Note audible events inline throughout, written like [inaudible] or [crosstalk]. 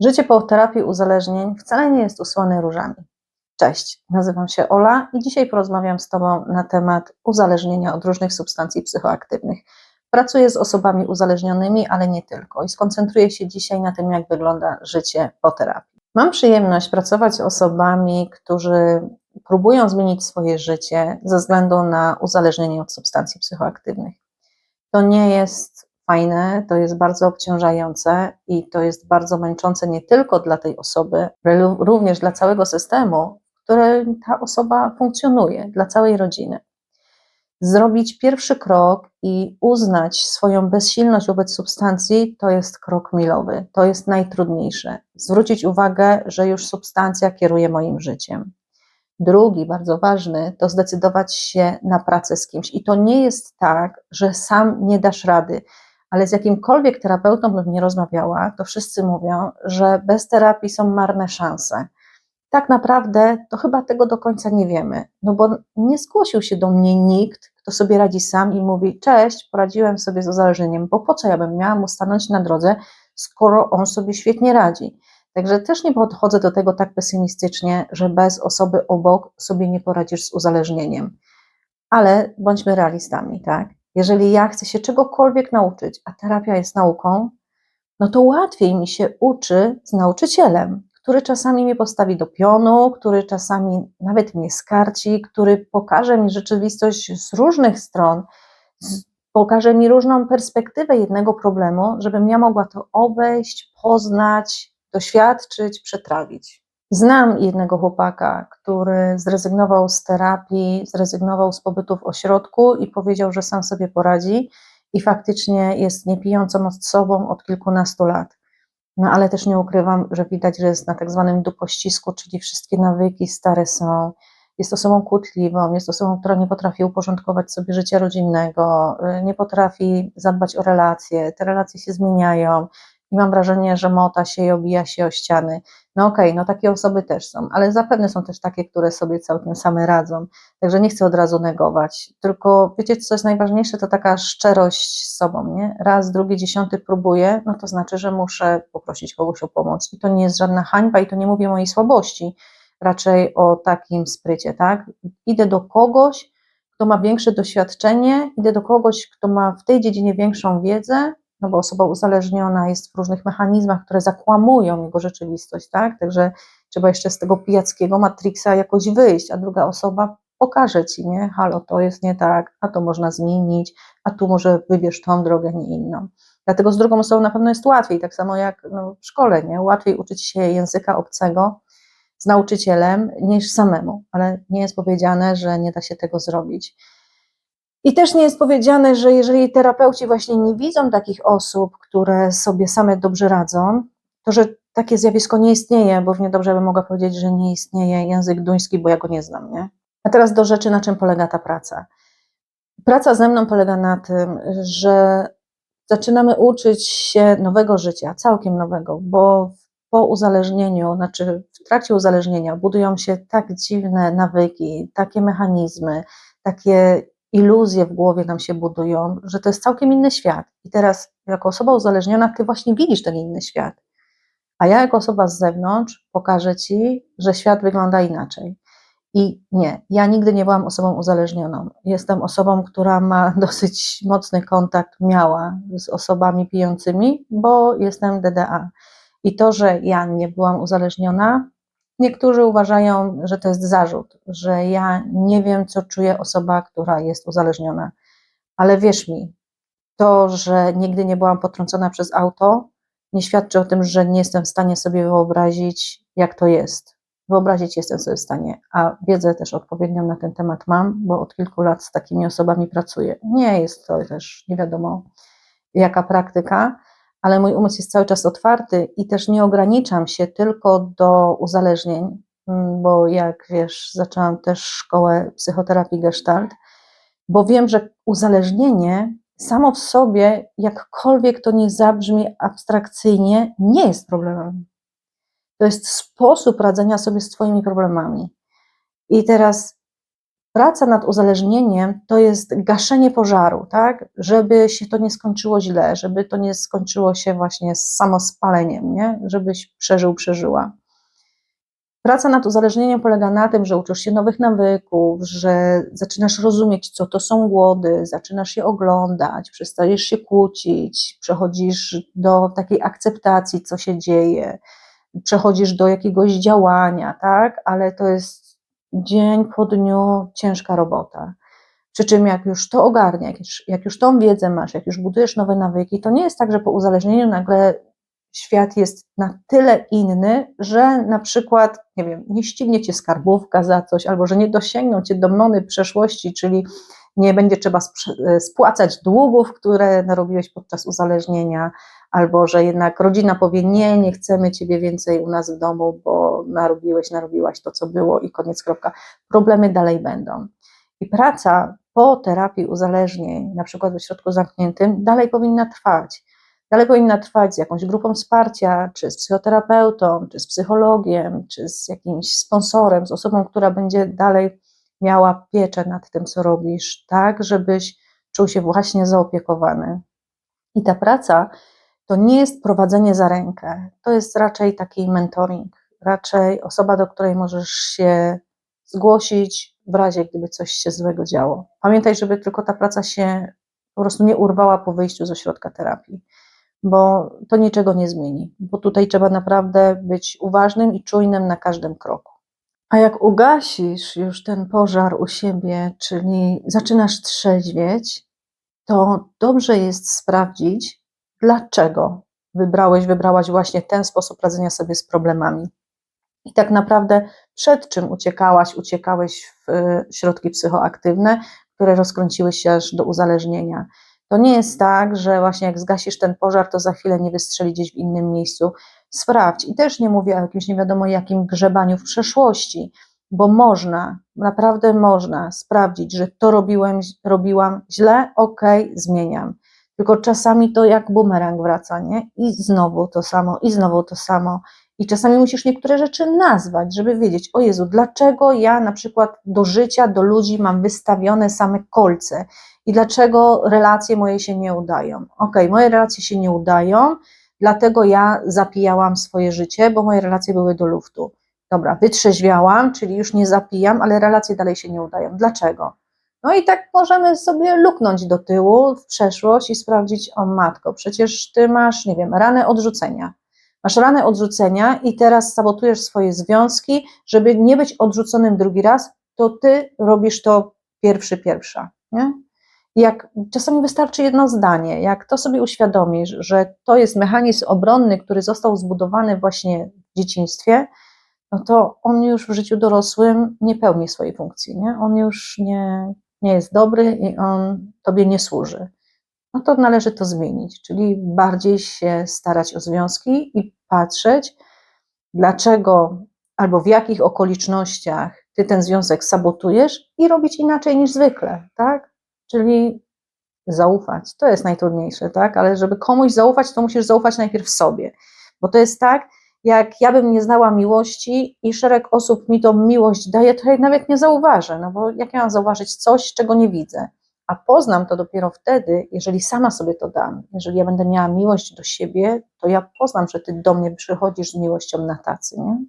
Życie po terapii uzależnień wcale nie jest usłane różami. Cześć, nazywam się Ola i dzisiaj porozmawiam z Tobą na temat uzależnienia od różnych substancji psychoaktywnych. Pracuję z osobami uzależnionymi, ale nie tylko i skoncentruję się dzisiaj na tym, jak wygląda życie po terapii. Mam przyjemność pracować z osobami, którzy próbują zmienić swoje życie ze względu na uzależnienie od substancji psychoaktywnych. To nie jest fajne, to jest bardzo obciążające i to jest bardzo męczące nie tylko dla tej osoby, ale również dla całego systemu, w którym ta osoba funkcjonuje, dla całej rodziny. Zrobić pierwszy krok i uznać swoją bezsilność wobec substancji to jest krok milowy, to jest najtrudniejsze. Zwrócić uwagę, że już substancja kieruje moim życiem. Drugi, bardzo ważny, to zdecydować się na pracę z kimś. I to nie jest tak, że sam nie dasz rady, ale z jakimkolwiek terapeutą bym nie rozmawiała, to wszyscy mówią, że bez terapii są marne szanse. Tak naprawdę to chyba tego do końca nie wiemy, no bo nie zgłosił się do mnie nikt, kto sobie radzi sam i mówi: Cześć, poradziłem sobie z uzależnieniem, bo po co ja bym miała mu stanąć na drodze, skoro on sobie świetnie radzi. Także też nie podchodzę do tego tak pesymistycznie, że bez osoby obok sobie nie poradzisz z uzależnieniem. Ale bądźmy realistami, tak? Jeżeli ja chcę się czegokolwiek nauczyć, a terapia jest nauką, no to łatwiej mi się uczy z nauczycielem, który czasami mnie postawi do pionu, który czasami nawet mnie skarci, który pokaże mi rzeczywistość z różnych stron, pokaże mi różną perspektywę jednego problemu, żebym ja mogła to obejść, poznać, doświadczyć, przetrawić. Znam jednego chłopaka, który zrezygnował z terapii, zrezygnował z pobytu w ośrodku i powiedział, że sam sobie poradzi i faktycznie jest niepijącą osobą od kilkunastu lat. No ale też nie ukrywam, że widać, że jest na tak zwanym dupościsku, czyli wszystkie nawyki stare są. Jest osobą kłótliwą, jest osobą, która nie potrafi uporządkować sobie życia rodzinnego, y, nie potrafi zadbać o relacje, te relacje się zmieniają, i mam wrażenie, że mota się i obija się o ściany. No okej, okay, no takie osoby też są, ale zapewne są też takie, które sobie całkiem same radzą, także nie chcę od razu negować, tylko wiecie co jest najważniejsze, to taka szczerość z sobą, nie? Raz, drugi, dziesiąty próbuję, no to znaczy, że muszę poprosić kogoś o pomoc. I to nie jest żadna hańba i to nie mówię mojej słabości, raczej o takim sprycie, tak? Idę do kogoś, kto ma większe doświadczenie, idę do kogoś, kto ma w tej dziedzinie większą wiedzę, no bo osoba uzależniona jest w różnych mechanizmach, które zakłamują jego rzeczywistość, tak? Także trzeba jeszcze z tego pijackiego matrixa jakoś wyjść, a druga osoba pokaże ci, nie? Halo, to jest nie tak, a to można zmienić, a tu może wybierz tą drogę, nie inną. Dlatego z drugą osobą na pewno jest łatwiej, tak samo jak no, w szkole, nie? Łatwiej uczyć się języka obcego z nauczycielem niż samemu, ale nie jest powiedziane, że nie da się tego zrobić. I też nie jest powiedziane, że jeżeli terapeuci właśnie nie widzą takich osób, które sobie same dobrze radzą, to że takie zjawisko nie istnieje, bo równie dobrze bym mogła powiedzieć, że nie istnieje język duński, bo ja go nie znam, nie? A teraz do rzeczy, na czym polega ta praca. Praca ze mną polega na tym, że zaczynamy uczyć się nowego życia, całkiem nowego, bo po uzależnieniu, znaczy w trakcie uzależnienia budują się tak dziwne nawyki, takie mechanizmy, takie iluzje w głowie nam się budują, że to jest całkiem inny świat. I teraz, jako osoba uzależniona, ty właśnie widzisz ten inny świat. A ja, jako osoba z zewnątrz, pokażę ci, że świat wygląda inaczej. I nie, ja nigdy nie byłam osobą uzależnioną. Jestem osobą, która ma [laughs] dosyć mocny kontakt, miała z osobami pijącymi, bo jestem DDA. I to, że ja nie byłam uzależniona, Niektórzy uważają, że to jest zarzut, że ja nie wiem, co czuje osoba, która jest uzależniona. Ale wierz mi, to, że nigdy nie byłam potrącona przez auto, nie świadczy o tym, że nie jestem w stanie sobie wyobrazić, jak to jest. Wyobrazić jestem sobie w stanie, a wiedzę też odpowiednią na ten temat mam, bo od kilku lat z takimi osobami pracuję. Nie jest to też nie wiadomo jaka praktyka, ale mój umysł jest cały czas otwarty i też nie ograniczam się tylko do uzależnień, mm, bo jak wiesz, zaczęłam też szkołę psychoterapii gestalt, bo wiem, że uzależnienie samo w sobie, jakkolwiek to nie zabrzmi abstrakcyjnie, nie jest problemem. To jest sposób radzenia sobie z Twoimi problemami. I teraz praca nad uzależnieniem to jest gaszenie pożaru, tak? Żeby się to nie skończyło źle, żeby to nie skończyło się właśnie z samospaleniem, nie? Żebyś przeżył, przeżyła. Praca nad uzależnieniem polega na tym, że uczysz się nowych nawyków, że zaczynasz rozumieć, co to są głody, zaczynasz je oglądać, przestajesz się kłócić, przechodzisz do takiej akceptacji, co się dzieje, przechodzisz do jakiegoś działania, tak? Ale to jest dzień po dniu ciężka robota. Przy czym jak już to ogarnia, jak już, jak już tą wiedzę masz, jak już budujesz nowe nawyki, to nie jest tak, że po uzależnieniu nagle świat jest na tyle inny, że na przykład, nie wiem, nie ścignie cię skarbówka za coś, albo że nie dosięgną cię domnony przeszłości, czyli nie będzie trzeba e, spłacać długów, które narobiłeś podczas uzależnienia, albo że jednak rodzina powie: Nie, nie chcemy ciebie więcej u nas w domu, bo narobiłeś, narobiłaś to, co było i koniec, kropka. Problemy dalej będą. I praca po terapii uzależnień, na przykład w ośrodku zamkniętym, dalej powinna trwać. Dalej powinna trwać z jakąś grupą wsparcia, czy z psychoterapeutą, czy z psychologiem, czy z jakimś sponsorem, z osobą, która będzie dalej miała pieczę nad tym, co robisz, tak, żebyś czuł się właśnie zaopiekowany. I ta praca to nie jest prowadzenie za rękę, to jest raczej taki mentoring, raczej osoba, do której możesz się zgłosić w razie, gdyby coś się złego działo. Pamiętaj, żeby tylko ta praca się po prostu nie urwała po wyjściu z ośrodka terapii, bo to niczego nie zmieni, bo tutaj trzeba naprawdę być uważnym i czujnym na każdym kroku. A jak ugasisz już ten pożar u siebie, czyli zaczynasz trzeźwieć, to dobrze jest sprawdzić, dlaczego wybrałeś, wybrałaś właśnie ten sposób radzenia sobie z problemami. I tak naprawdę przed czym uciekałaś, uciekałeś w y, środki psychoaktywne, które rozkręciły się aż do uzależnienia. To nie jest tak, że właśnie jak zgasisz ten pożar, to za chwilę nie wystrzeli gdzieś w innym miejscu. Sprawdź. I też nie mówię o jakimś nie wiadomo jakim grzebaniu w przeszłości, bo można, naprawdę można sprawdzić, że to robiłem, robiłam źle, ok, zmieniam. Tylko czasami to jak bumerang wraca, nie? I znowu to samo, i znowu to samo. I czasami musisz niektóre rzeczy nazwać, żeby wiedzieć, o Jezu, dlaczego ja na przykład do życia, do ludzi mam wystawione same kolce i dlaczego relacje moje się nie udają. Ok, moje relacje się nie udają, dlatego ja zapijałam swoje życie, bo moje relacje były do luftu. Dobra, wytrzeźwiałam, czyli już nie zapijam, ale relacje dalej się nie udają. Dlaczego? No i tak możemy sobie luknąć do tyłu w przeszłość i sprawdzić, o matko, przecież ty masz, nie wiem, ranę odrzucenia. Masz ranę odrzucenia i teraz sabotujesz swoje związki, żeby nie być odrzuconym drugi raz, to ty robisz to pierwszy, pierwsza. Nie? jak czasami wystarczy jedno zdanie, jak to sobie uświadomisz, że to jest mechanizm obronny, który został zbudowany właśnie w dzieciństwie, no to on już w życiu dorosłym nie pełni swojej funkcji, nie? on już nie, nie jest dobry i on tobie nie służy. No to należy to zmienić, czyli bardziej się starać o związki i patrzeć, dlaczego albo w jakich okolicznościach ty ten związek sabotujesz i robić inaczej niż zwykle, tak? Czyli zaufać. To jest najtrudniejsze, tak? Ale żeby komuś zaufać, to musisz zaufać najpierw sobie. Bo to jest tak, jak ja bym nie znała miłości i szereg osób mi tą miłość daje, to ja nawet nie zauważę, no bo jak ja mam zauważyć coś, czego nie widzę? A poznam to dopiero wtedy, jeżeli sama sobie to dam. Jeżeli ja będę miała miłość do siebie, to ja poznam, że ty do mnie przychodzisz z miłością na tacy, nie?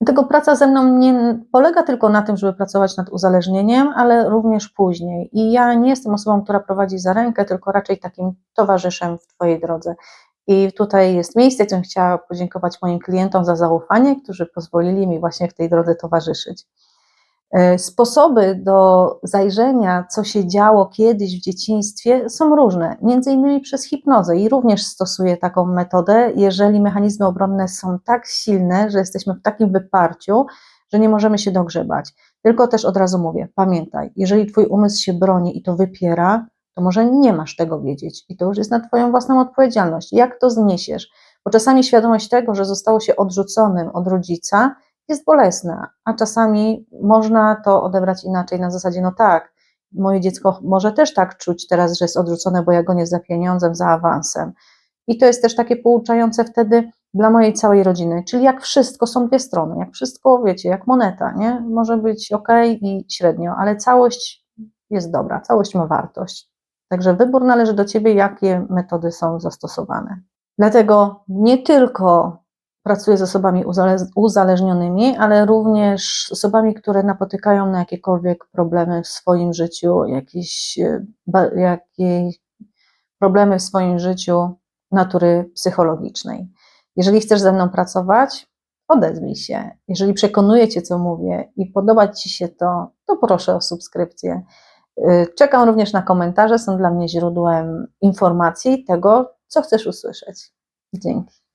Dlatego praca ze mną nie polega tylko na tym, żeby pracować nad uzależnieniem, ale również później. I ja nie jestem osobą, która prowadzi za rękę, tylko raczej takim towarzyszem w Twojej drodze. I tutaj jest miejsce, gdzie chciała podziękować moim klientom za zaufanie, którzy pozwolili mi właśnie w tej drodze towarzyszyć. E, sposoby do zajrzenia, co się działo kiedyś w dzieciństwie, są różne, między innymi przez hipnozę i również stosuję taką metodę, jeżeli mechanizmy obronne są tak silne, że jesteśmy w takim wyparciu, że nie możemy się dogrzebać. Tylko też od razu mówię, pamiętaj, jeżeli twój umysł się broni i to wypiera, to może nie masz tego wiedzieć i to już jest na twoją własną odpowiedzialność. Jak to zniesiesz? Bo czasami świadomość tego, że zostało się odrzuconym od rodzica, jest bolesna, a czasami można to odebrać inaczej na zasadzie, no tak, moje dziecko może też tak czuć teraz, że jest odrzucone, bo ja go nie za pieniądzem, za awansem. I to jest też takie pouczające wtedy, dla mojej całej rodziny. Czyli jak wszystko są dwie strony, jak wszystko, wiecie, jak moneta, nie? Może być ok i średnio, ale całość jest dobra, całość ma wartość. Także wybór należy do ciebie, jakie metody są zastosowane. Dlatego nie tylko pracuję z osobami uzale- uzależnionymi, ale również z osobami, które napotykają na jakiekolwiek problemy w swoim życiu, jakieś, e, jakieś problemy w swoim życiu natury psychologicznej. Jeżeli chcesz ze mną pracować, odezwij się. Jeżeli przekonuje Cię, co mówię i podoba Ci się to, to proszę o subskrypcję. Y, Czekam również na komentarze, są dla mnie źródłem informacji tego, co chcesz usłyszeć. Dzięki.